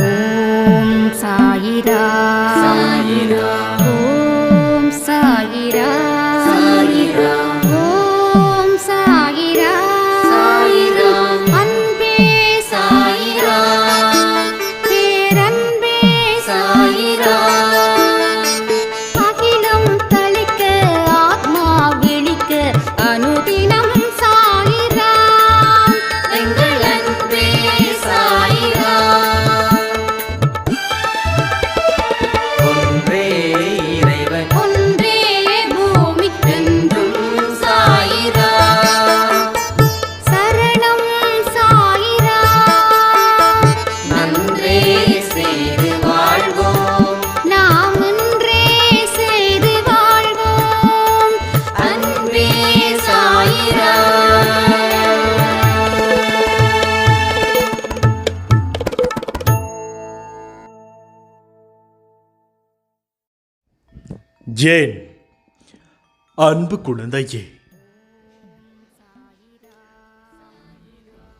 ஓம் சாயிரா சாயிரா ஓம் Jane அன்பு குழந்தையே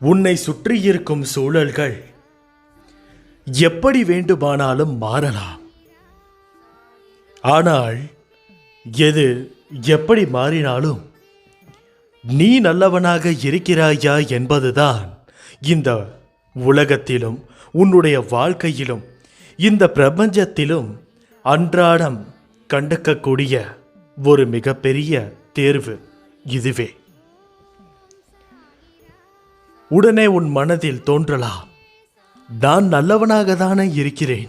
உன்னை சுற்றியிருக்கும் சூழல்கள் எப்படி வேண்டுமானாலும் மாறலாம். ஆனால் எது எப்படி மாறினாலும் நீ நல்லவனாக இருக்கிறாயா என்பதுதான் இந்த உலகத்திலும் உன்னுடைய வாழ்க்கையிலும் இந்த பிரபஞ்சத்திலும் அன்றாடம் கண்டக்கக்கூடிய ஒரு மிகப்பெரிய தேர்வு இதுவே. உடனே உன் மனதில் தோன்றலாம் நான் நல்லவனாக தானே இருக்கிறேன்.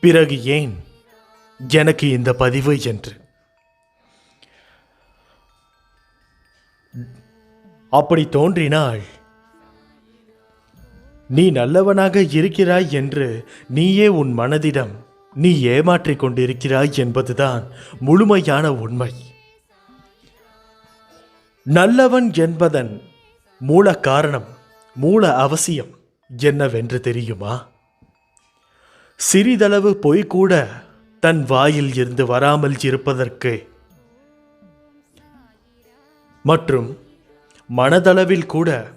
பிறகு ஏன் எனக்கு இந்த பதிவு என்று? அப்படி தோன்றினால் நீ நல்லவனாக இருக்கிறாய் என்று நீயே உன் மனதிடம் நீ ஏமாற்றிக் கொண்டிருக்கிறாய் என்பதுதான் முழுமையான உண்மை. நல்லவன் என்பதன் மூல காரணம் மூல அவசியம் என்னவென்று தெரியுமா? சிறிதளவு பொய் கூட தன் வாயில் இருந்து வராமல் இருப்பதற்கு மற்றும் மனதளவில் கூட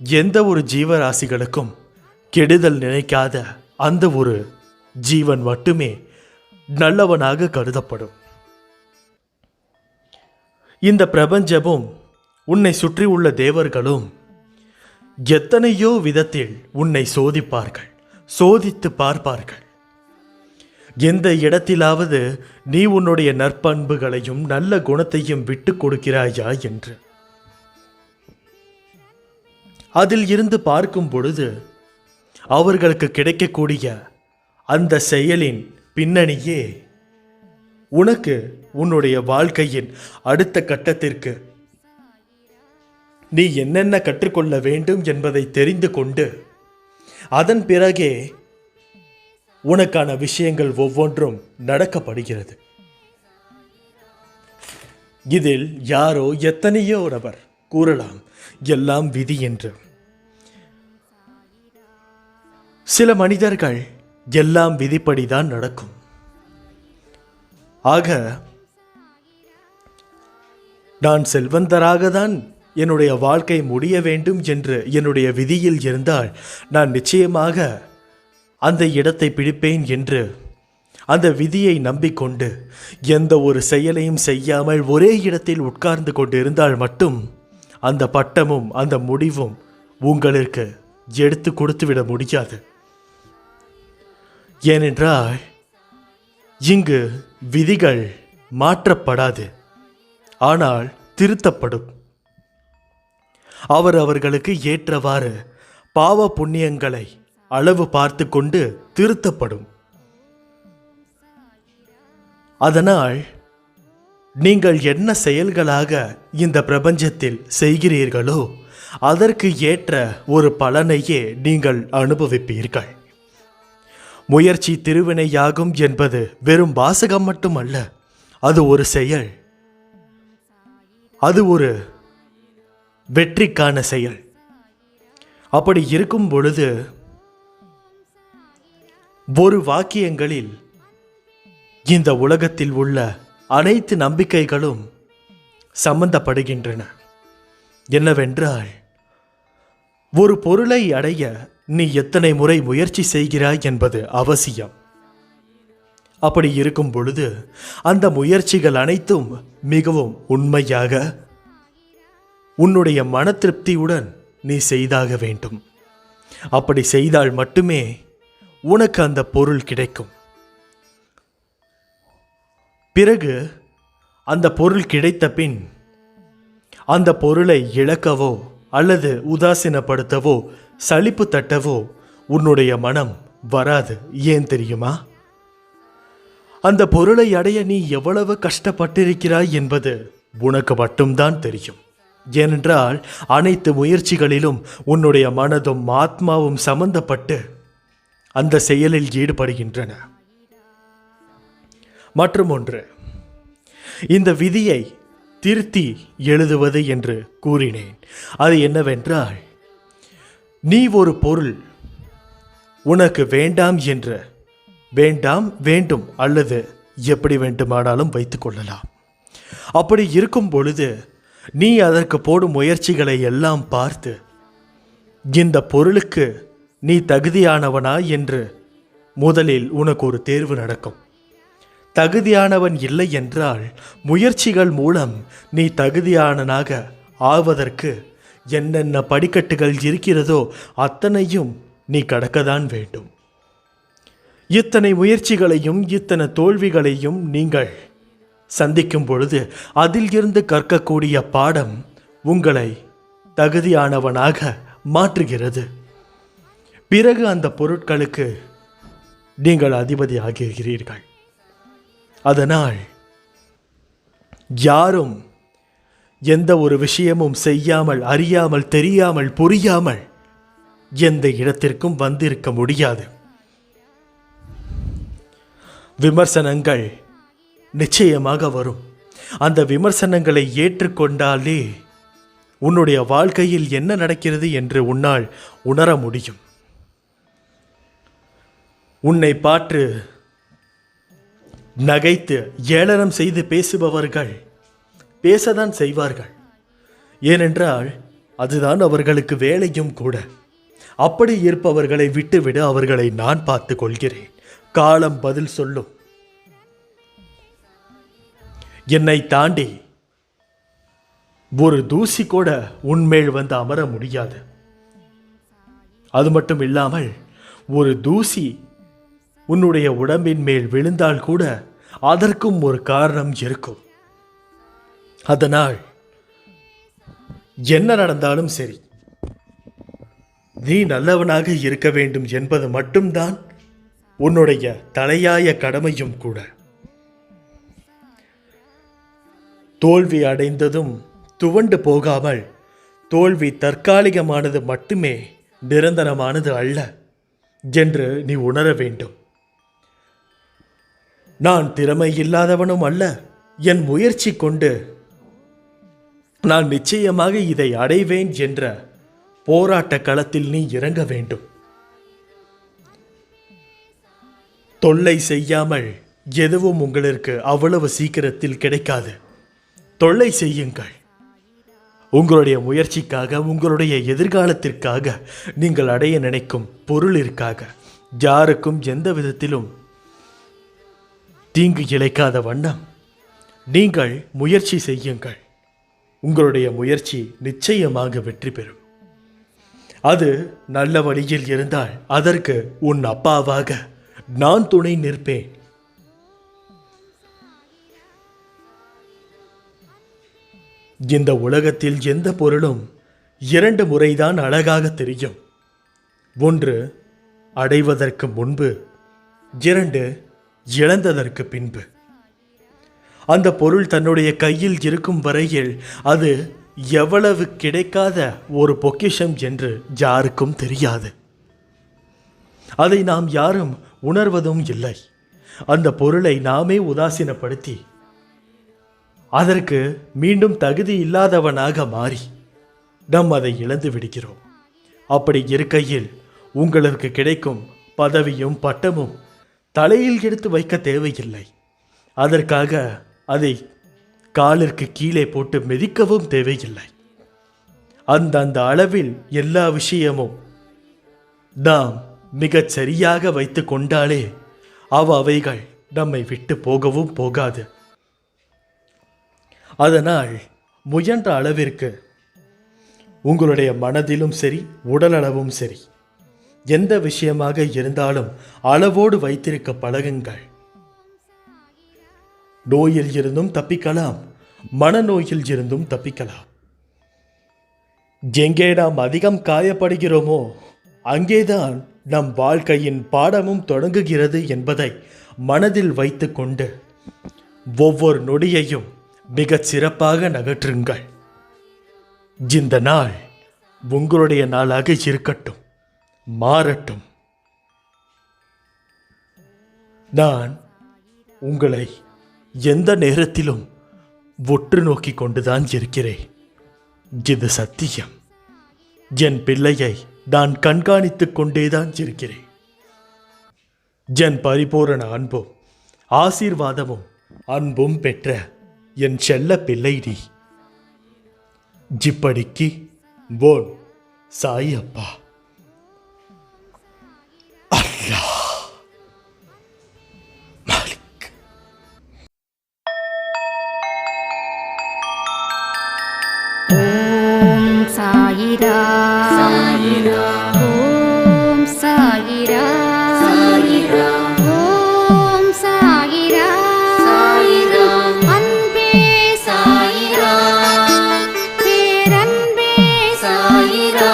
எந்த ஒரு ஜீவராசிகளுக்கும் கெடுதல் நினைக்காத அந்த ஒரு ஜீவன் மட்டுமே நல்லவனாக கருதப்படும். இந்த பிரபஞ்சமும் உன்னை சுற்றி உள்ள தேவர்களும் எத்தனையோ விதத்தில் உன்னை சோதிப்பார்கள் சோதித்து பார்ப்பார்கள். எந்த இடத்திலாவது நீ உன்னுடைய நற்பண்புகளையும் நல்ல குணத்தையும் விட்டு கொடுக்கிறாயா என்று. அதில் இருந்து பார்க்கும் பொழுது அவர்களுக்கு கிடைக்கக்கூடிய அந்த செயலின் பின்னணியே உனக்கு உன்னுடைய வாழ்க்கையின் அடுத்த கட்டத்திற்கு. நீ என்னென்ன கற்றுக்கொள்ள வேண்டும் என்பதை தெரிந்து கொண்டு அதன் பிறகே உனக்கான விஷயங்கள் ஒவ்வொன்றும் நடக்கப்படுகிறது. இதில் யாரோ எத்தனையோ நபர் கூறலாம் எல்லாம் விதி என்று. சில மனிதர்கள் எல்லாம் விதிப்படிதான் நடக்கும். ஆக நான் செல்வந்தராக தான் என்னுடைய வாழ்க்கை முடிய வேண்டும் என்று என்னுடைய விதியில் இருந்தால் நான் நிச்சயமாக அந்த இடத்தை பிடிப்பேன் என்று அந்த விதியை நம்பிக்கொண்டு எந்த ஒரு செயலையும் செய்யாமல் ஒரே இடத்தில் உட்கார்ந்து கொண்டு இருந்தால் மட்டும் அந்த பட்டமும் அந்த முடிவும் உங்களுக்கு எடுத்து கொடுத்துவிட முடியாது. ஏனென்றால் இங்கு விதிகள் மாற்றப்படாது ஆனால் திருத்தப்படும். அவர் அவர்களுக்கு ஏற்றவாறு பாவ புண்ணியங்களை அளவு பார்த்து கொண்டு திருத்தப்படும். அதனால் நீங்கள் என்ன செயல்களாக இந்த பிரபஞ்சத்தில் செய்கிறீர்களோ அதற்கு ஏற்ற ஒரு பலனையே நீங்கள் அனுபவிப்பீர்கள். முயற்சி திருவினையாகும் என்பது வெறும் வாசகம் மட்டுமல்ல அது ஒரு செயல். அது ஒரு வெற்றிக்கான செயல். அப்படி இருக்கும் பொழுது ஒரு வாக்கியங்களில் இந்த உலகத்தில் உள்ள அனைத்து நம்பிக்கைகளும் சம்பந்தப்படுகின்றன. என்னவென்றால் ஒரு பொருளை அடைய நீ எத்தனை முறை முயற்சி செய்கிறாய் என்பது அவசியம். அப்படி இருக்கும் பொழுது அந்த முயற்சிகள் அனைத்தும் மிகவும் உண்மையாக உன்னுடைய மன திருப்தியுடன் நீ செய்தாக வேண்டும். அப்படி செய்தால் மட்டுமே உனக்கு அந்த பொருள் கிடைக்கும். பிறகு அந்த பொருள் கிடைத்த பின் அந்த பொருளை இழக்கவோ அல்லது உதாசீனப்படுத்தவோ சலிப்பு தட்டவோ உன்னுடைய மனம் வராது. ஏன் தெரியுமா? அந்த பொருளை அடைய நீ எவ்வளவு கஷ்டப்பட்டிருக்கிறாய் என்பது உனக்கு மட்டும்தான் தெரியும். ஏனென்றால் அனைத்து முயற்சிகளிலும் உன்னுடைய மனதும் ஆத்மாவும் சம்பந்தப்பட்டு அந்த செயலில் ஈடுபடுகின்றன. மற்றும் ஒன்று இந்த விதியை திருத்தி எழுதுவது என்று கூறினேன். அது என்னவென்றால் நீ ஒரு பொருள் உனக்கு வேண்டாம் என்று வேண்டாம் வேண்டும் அல்லது எப்படி வேண்டுமானாலும் வைத்துக்கொள்ளலாம் அப்படி இருக்கும் பொழுது நீ அதற்கு போடும் முயற்சிகளை எல்லாம் பார்த்து இந்த பொருளுக்கு நீ தகுதியானவனா என்று முதலில் உனக்கு ஒரு தேர்வு நடக்கும். தகுதியானவன் இல்லை என்றால் முயற்சிகள் மூலம் நீ தகுதியானனாக ஆவதற்கு என்னென்ன படிக்கட்டுகள் இருக்கிறதோ அத்தனையும் நீ கடக்கதான் வேண்டும். இத்தனை முயற்சிகளையும் இத்தனை தோல்விகளையும் நீங்கள் சந்திக்கும் பொழுது அதில் இருந்து கற்கக்கூடிய பாடம் உங்களை தகுதியானவனாக மாற்றுகிறது. பிறகு அந்த பொருட்களுக்கு நீங்கள் அதிபதி ஆகிறீர்கள் அதனால் யாரும் எந்த ஒரு விஷயமும் செய்யாமல் அறியாமல் தெரியாமல் புரியாமல் எந்த இடத்திற்கும் வந்திருக்க முடியாது. விமர்சனங்கள் நிச்சயமாக வரும். அந்த விமர்சனங்களை ஏற்றுக்கொண்டாலே உன்னுடைய வாழ்க்கையில் என்ன நடக்கிறது என்று உன்னால் உணர முடியும். உன்னை பாற்று நகைத்து ஏளனம் செய்து பேசுபவர்கள் பேசதான் செய்வார்கள். ஏனென்றால் அதுதான் அவர்களுக்கு வேலையும் கூட. அப்படி இருப்பவர்களை விட்டுவிட அவர்களை நான் பார்த்து கொள்கிறேன். காலம் பதில் சொல்லும். என்னை தாண்டி ஒரு தூசி கூட உன்மேல் வந்து அமர முடியாது. அது மட்டும் இல்லாமல் ஒரு தூசி உன்னுடைய உடம்பின் மேல் விழுந்தால் கூட அதற்கும் ஒரு காரணம் இருக்கும். அதனால் என்ன நடந்தாலும் சரி நீ நல்லவனாக இருக்க வேண்டும் என்பது மட்டும்தான் உன்னுடைய தலையாய கடமையும் கூட. தோல்வி அடைந்ததும் துவண்டு போகாமல் தோல்வி தற்காலிகமானது மட்டுமே நிரந்தரமானது அல்ல என்று நீ உணர வேண்டும். நான் திறமை இல்லாதவனும் அல்ல. என் முயற்சி கொண்டு நான் நிச்சயமாக இதை அடைவேன் என்ற போராட்ட களத்தில் நீ இறங்க வேண்டும். தொல்லை செய்யாமல் எதுவும் உங்களுக்கு அவ்வளவு சீக்கிரத்தில் கிடைக்காது. தொல்லை செய்யுங்கள். உங்களுடைய முயற்சிக்காக உங்களுடைய எதிர்காலத்திற்காக நீங்கள் அடைய நினைக்கும் பொருளிற்காக யாருக்கும் எந்த விதத்திலும் தீங்கு இழைக்காத வண்ணம். நீங்கள் முயற்சி செய்யுங்கள். உங்களுடைய முயற்சி நிச்சயமாக வெற்றி பெறும். அது நல்ல வழியில் இருந்தால் அதற்கு உன் அப்பாவாக நான் துணை நிற்பேன். இந்த உலகத்தில் எந்த பொருளும் இரண்டு முறைதான் அழகாக தெரியும். ஒன்று அடைவதற்கு முன்பு. இரண்டு இழந்ததற்கு பின்பு. அந்த பொருள் தன்னுடைய கையில் இருக்கும் வரையில் அது எவ்வளவு கிடைக்காத ஒரு பொக்கிஷம் என்று யாருக்கும் தெரியாது. அதை நாம் யாரும் உணர்வதும் இல்லை. அந்த பொருளை நாமே உதாசீனப்படுத்தி அதற்கு மீண்டும் தகுதி இல்லாதவனாக மாறி நாம் அதை இழந்து விடுகிறோம். அப்படி இருக்கையில் உங்களுக்கு கிடைக்கும் பதவியும் பட்டமும் தலையில் எடுத்து வைக்க தேவையில்லை. அதற்காக அதை காலிற்கு கீழே போட்டு மிதிக்கவும் தேவையில்லை. அந்தந்த அளவில் எல்லா விஷயமும் நாம் மிகச் சரியாக வைத்து கொண்டாலே அவ அவைகள் நம்மை விட்டு போகவும் போகாது. அதனால் முயன்ற அளவிற்கு உங்களுடைய மனதிலும் சரி உடலளவும் சரி. எந்த விஷயமாக இருந்தாலும் அளவோடு வைத்திருக்க பழகுங்கள். நோயில் இருந்தும் தப்பிக்கலாம் மனநோயில் இருந்தும் தப்பிக்கலாம். எங்கே நாம் அதிகம் காயப்படுகிறோமோ அங்கேதான் நம் வாழ்க்கையின் பாடமும் தொடங்குகிறது என்பதை மனதில் வைத்துக்கொண்டு ஒவ்வொரு நொடியையும் மிகச் சிறப்பாக நகற்றுங்கள். இந்த நாள் உங்களுடைய நாளாக இருக்கட்டும். மாறட்டும். நான் உங்களை எந்த நேரத்திலும் ஒற்று நோக்கி கொண்டுதான் இருக்கிறேன். இது சத்தியம். என் பிள்ளையை நான் கண்காணித்துக் கொண்டேதான் இருக்கிறேன். என் பரிபூரண அன்பும் ஆசீர்வாதமும் அன்பும் பெற்ற என் செல்ல பிள்ளை நீ. இப்படிக்கு போன் சாய் அப்பா சாயிரா. சாயிரா. ஓம் சாயிரா. சாயிரா. ஓம் சாயிரா. சாயிரா. அன்பே சாயிரா. பேரன்பே சாயிரா.